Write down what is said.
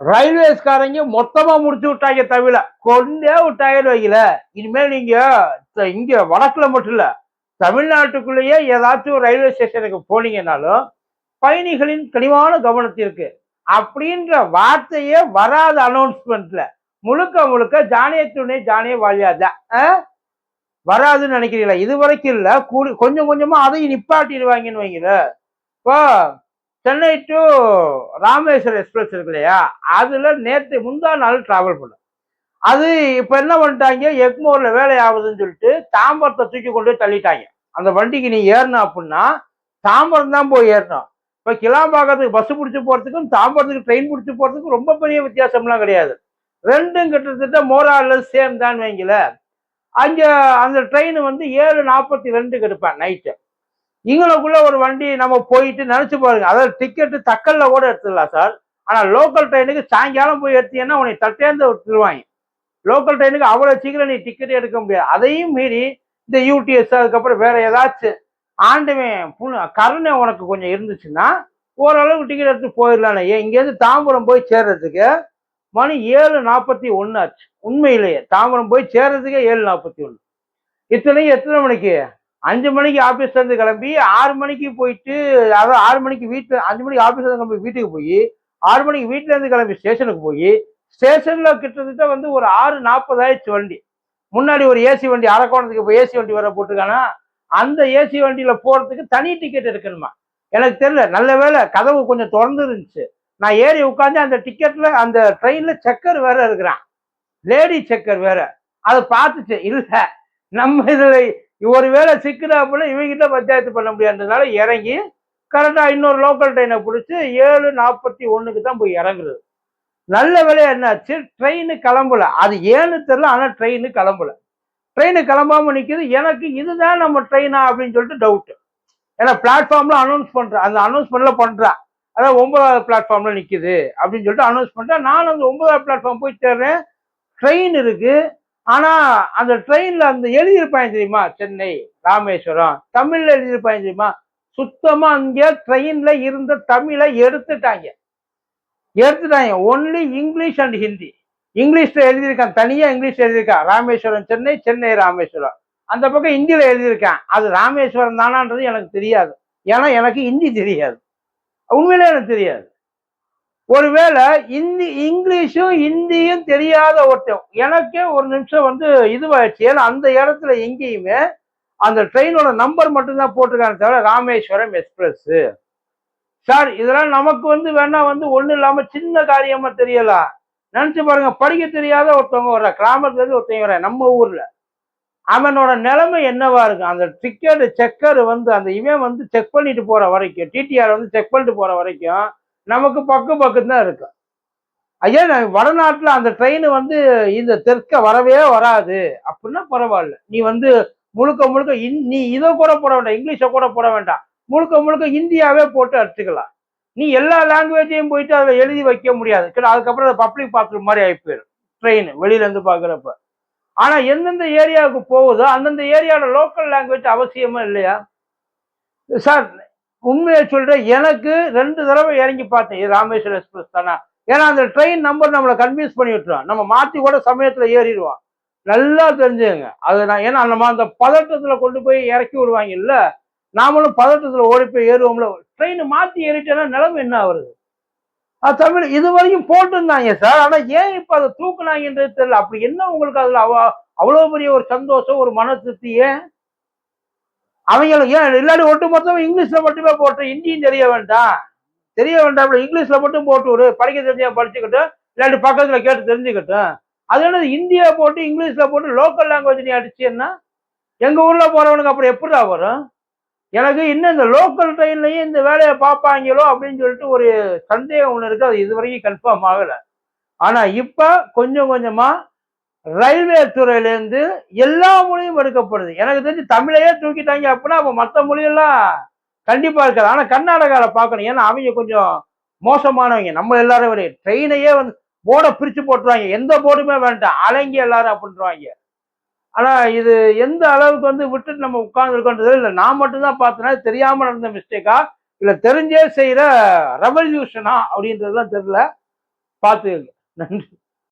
ரயில்வேஸ்காரங்க மொத்தமா முடிச்சு விட்டாங்க தவிர கொண்டே விட்டாங்கன்னு வைக்கல. இனிமேல் நீங்க இங்க வடக்குல மட்டும் இல்ல தமிழ்நாட்டுக்குள்ளேயே ஏதாச்சும் ஒரு ரயில்வே ஸ்டேஷனுக்கு போனீங்கன்னாலும் பயணிகளின் கனிவான கவனத்திற்கு அப்படின்ற வார்த்தையே வராத அனௌன்ஸ்மெண்ட்ல முழுக்க முழுக்க ஜானிய துணை ஜானிய வாழியாதா வராதுன்னு நினைக்கிறீங்களா? இது வரைக்கும் இல்ல. கூடி கொஞ்சம் கொஞ்சமா அதையும் நிப்பாட்டிடுவாங்கன்னு வைங்களேன். இப்போ சென்னை டு ராமேஸ்வரம் எக்ஸ்பிரஸ் இருக்கு இல்லையா? அதில் நேற்று முந்தா நாள் ட்ராவல் பண்ணும். அது இப்போ என்ன பண்ணிட்டாங்க? எக்மோரில் வேலை ஆகுதுன்னு சொல்லிட்டு தாம்பரத்தை தூக்கி கொண்டு போய் தள்ளிட்டாங்க. அந்த வண்டிக்கு நீ ஏறணும் அப்படின்னா தாம்பரம் தான் போய் ஏறணும். இப்போ கிளாம்பாக்கத்துக்கு பஸ்ஸு பிடிச்சி போகிறதுக்கும் தாம்பரத்துக்கு ட்ரெயின் பிடிச்சி போகிறதுக்கும் ரொம்ப பெரிய வித்தியாசம்லாம் கிடையாது. ரெண்டும் கிட்டத்தட்ட மோரால சேம் தான் வைங்கள அங்கே அந்த ட்ரெயின் வந்து ஏழு நாற்பத்தி ரெண்டுக்கு எடுப்பேன் நைட்டு இங்களுக்குள்ள ஒரு வண்டி நம்ம போயிட்டு நினைச்சு பாருங்க. அதாவது டிக்கெட்டு தக்கல்ல கூட எடுத்துடலாம் சார். ஆனா லோக்கல் ட்ரெயினுக்கு சாயங்காலம் போய் எடுத்தீங்கன்னா உன்னை தட்டேந்து விட்டுருவாங்க. லோக்கல் ட்ரெயினுக்கு அவ்வளவு சீக்கிரம் நீ டிக்கெட் எடுக்க முடியாது. அதையும் மீறி இந்த யூடிஎஸ் அதுக்கப்புறம் வேற ஏதாச்சும் ஆண்டவன் புண்ணு கருணை உனக்கு கொஞ்சம் இருந்துச்சுன்னா ஓரளவுக்கு டிக்கெட் எடுத்து போயிடலாம் ஏன் இங்கேருந்து தாம்பரம் போய் சேர்றதுக்கு மணி ஏழு நாற்பத்தி ஒன்று ஆச்சு. உண்மையிலேயே தாம்பரம் போய் சேர்றதுக்கே ஏழு நாற்பத்தி ஒன்று இத்தனையும் எத்தனை மணிக்கு? அஞ்சு மணிக்கு ஆஃபீஸ்லேருந்து கிளம்பி ஆறு மணிக்கு போயிட்டு அதாவது ஆறு மணிக்கு வீட்டுல அஞ்சு மணிக்கு ஆபீஸ்ல இருந்து கிளம்பி வீட்டுக்கு போய் ஆறு மணிக்கு வீட்டுல இருந்து கிளம்பி ஸ்டேஷனுக்கு போய் ஸ்டேஷன்ல கிட்டத்தட்ட வந்து ஒரு ஆறு நாற்பது ஆயிடுச்சு வண்டி. முன்னாடி ஒரு ஏசி வண்டி அரக்கோணத்துக்கு இப்போ ஏசி வண்டி வர போட்டிருக்கானா? அந்த ஏசி வண்டியில போறதுக்கு தனி டிக்கெட் எடுக்கணுமா? எனக்கு தெரியல. நல்ல வேளை கதவு கொஞ்சம் திறந்து இருந்துச்சு நான் ஏறி உட்காந்து அந்த டிக்கெட்ல அந்த ட்ரெயின்ல செக்கர் வேற இருக்கிறான். லேடி செக்கர் வேற. அதை பார்த்துச்சு. இல்லை நம்ம இதில் ஒருவேளை சிக்கிற அப்படின்னா இவங்கிட்ட பஞ்சாயத்து பண்ண முடியாதுனால இறங்கி கரெக்டாக இன்னொரு லோக்கல் ட்ரெயினை பிடிச்சி ஏழு நாற்பத்தி ஒன்றுக்கு தான் போய் இறங்குறது. நல்ல வேலையாக என்னாச்சு? ட்ரெயின் கிளம்பல. அது ஏன்னு தெரியல ஆனால் ட்ரெயின் கிளம்பல. ட்ரெயின் கிளம்பாமல் நிற்கிது எனக்கு இதுதான் நம்ம ட்ரெயினா அப்படின்னு சொல்லிட்டு டவுட்டு ஏன்னா பிளாட்ஃபார்ம்ல அனௌன்ஸ் பண்ணுறேன் அந்த அனௌன்ஸ்மெண்ட்டில் பண்ணுறான் அதாவது ஒன்பதாவது பிளாட்ஃபார்ம்ல நிற்கிது அப்படின்னு சொல்லிட்டு அனௌன்ஸ் பண்ணுறேன் நான் அந்த ஒன்பதாவது பிளாட்ஃபார்ம் போய் சேர்றேன். ட்ரெயின் இருக்குது ஆனா அந்த ட்ரெயின்ல அந்த எழுதியிருப்பாங்க தெரியுமா? சென்னை ராமேஸ்வரம். தமிழ்ல எழுதியிருப்பாங்க தெரியுமா? சுத்தமா அங்க ட்ரெயின்ல இருந்த தமிழை எடுத்துட்டாங்க. எடுத்துட்டாங்க. ஒன்லி இங்கிலீஷ் அண்ட் ஹிந்தி இங்கிலீஷ்ல எழுதியிருக்கான். தனியா இங்கிலீஷ் எழுதியிருக்கான். ராமேஸ்வரம் சென்னை சென்னை ராமேஸ்வரம். அந்த பக்கம் ஹிந்தியில எழுதியிருக்கேன். அது ராமேஸ்வரம் தானான்றது எனக்கு தெரியாது. ஏன்னா எனக்கு ஹிந்தி தெரியாது. உண்மையிலே எனக்கு தெரியாது. ஒருவேளை இந்தி இங்கிலீஷும் ஹிந்தியும் தெரியாத ஒருத்தன் எனக்கே ஒரு நிமிஷம் வந்து இதுவாயிடுச்சு. ஏன்னா அந்த இடத்துல எங்கேயுமே அந்த ட்ரெயினோட நம்பர் மட்டும்தான் போட்டிருக்காங்க தவிர ராமேஸ்வரம் எக்ஸ்பிரஸ் சார் இதெல்லாம் நமக்கு வந்து வேணா வந்து ஒன்றும் இல்லாமல் சின்ன காரியமா தெரியலாம். நினைச்சு பாருங்க படிக்க தெரியாத ஒருத்தவங்க வர்ற கிராமத்துல இருந்து ஒருத்தவங்க வர நம்ம ஊர்ல. அவனோட நிலைமை என்னவா இருக்கும் அந்த டிக்கெட் செக்கர் வந்து அந்த இவன் வந்து செக் பண்ணிட்டு போற வரைக்கும் டிடிஆர் வந்து செக் பண்ணிட்டு போற வரைக்கும் நமக்கு பக்கம் பக்கம் தான் இருக்கும் ஐயா நான் அந்த ட்ரெயின் வந்து இந்த தெற்க வரவே வராது. அப்படின்னா பரவாயில்ல. நீ வந்து முழுக்க முழுக்க இந்- நீ இதை கூட போட வேண்டாம் இங்கிலீஷை கூட போட வேண்டாம். முழுக்க முழுக்க இந்தியாவே போட்டு அடிச்சுக்கலாம். நீ எல்லா லாங்குவேஜையும் போயிட்டு அதை எழுதி வைக்க முடியாது. சரி அதுக்கப்புறம் பப்ளிக் பாத்ரூம் மாதிரி ஆகி போயிடும். ட்ரெயின் வெளியிலேருந்து பார்க்குறப்ப. ஆனா எந்தெந்த ஏரியாவுக்கு போகுதோ அந்தந்த ஏரியாவோட லோக்கல் லாங்குவேஜ் அவசியமா இல்லையா? சார் உண்மையை சொல்கிறேன் எனக்கு ரெண்டு தடவை இறங்கி பார்த்தேன். இது ராமேஸ்வரம் எக்ஸ்பிரஸ் தானே? ஏன்னா அந்த ட்ரெயின் நம்பர் நம்மளை கன்வின்ஸ் பண்ணி விட்டுருவான் நம்ம மாற்றி கூட சமயத்தில் ஏறிடுவான் நல்லா தெரிஞ்சுங்க. அது நான் ஏன்னா நம்ம அந்த பதட்டத்தில் கொண்டு போய் இறக்கி விடுவாங்க இல்லை நாமளும் பதட்டத்தில் ஓடி போய் ஏறுவோம்ல. ட்ரெயின் மாற்றி ஏறிட்டேன்னா நிலைமை என்ன வருது அது தமிழ் இது வரைக்கும் போட்டிருந்தாங்க சார். ஆனால் ஏன் இப்போ அதை தூக்குனாங்கன்றது தெரியல. அப்படி என்ன உங்களுக்கு அதில் அவ்வளோ பெரிய ஒரு சந்தோஷம் ஒரு மன திருப்தி ஏன்? அவங்களுக்கு ஏன் இல்லாட்டி ஒட்டு மொத்தம் இங்கிலீஷ்ல மட்டுமே போட்டு ஹிந்தியும் தெரிய வேண்டாம். தெரிய வேண்டாம் இங்கிலீஷ்ல மட்டும் போட்டு விடு. படிக்க தெரிஞ்சா படிச்சுக்கிட்டும் இல்லாட்டி பக்கத்துல கேட்டு தெரிஞ்சுக்கிட்டும் அது இந்தியா போட்டு இங்கிலீஷ்ல போட்டு லோக்கல் லாங்குவேஜ் நீ அடிச்சேன்னா எங்க ஊர்ல போறவனுக்கு அப்புறம் எப்படிடா வரும்? எனக்கு இன்னும் இந்த லோக்கல் ட்ரெயின்லையும் இந்த வேலையை பார்ப்பாங்களோ அப்படின்னு சொல்லிட்டு ஒரு சந்தேகம் ஒன்று இருக்கு. அது இது வரைக்கும் கன்ஃபார்ம் ஆகலை. ஆனால் இப்போ கொஞ்சம் கொஞ்சமாக ரயில்வே துறையிலேருந்து எல்லா மொழியும் எடுக்கப்படுது. எனக்கு தெரிஞ்சு தமிழையே தூக்கிட்டாங்க அப்படின்னா அப்போ மற்ற மொழியெல்லாம் கண்டிப்பாக இருக்காது. ஆனால் கர்நாடகாவில் பார்க்கணும். ஏன்னா அவங்க கொஞ்சம் மோசமானவங்க. நம்ம எல்லாரும் விட ட்ரெயினையே வந்து போர்டை பிரித்து போட்டுருவாங்க. எந்த போர்டுமே வேண்டாம். அலங்கி எல்லாரும் அப்படின்றவாங்க ஆனால் இது எந்த அளவுக்கு வந்து விட்டுட்டு நம்ம உட்கார்ந்துருக்கோன்றது இல்லை. நான் மட்டும்தான் பார்த்தேன்னா தெரியாமல் நடந்த மிஸ்டேக்கா இல்லை தெரிஞ்சே செய்கிற ரெவல்யூஷனா அப்படின்றதுலாம் தெரியல. பார்த்துக்கங்க நன்றி.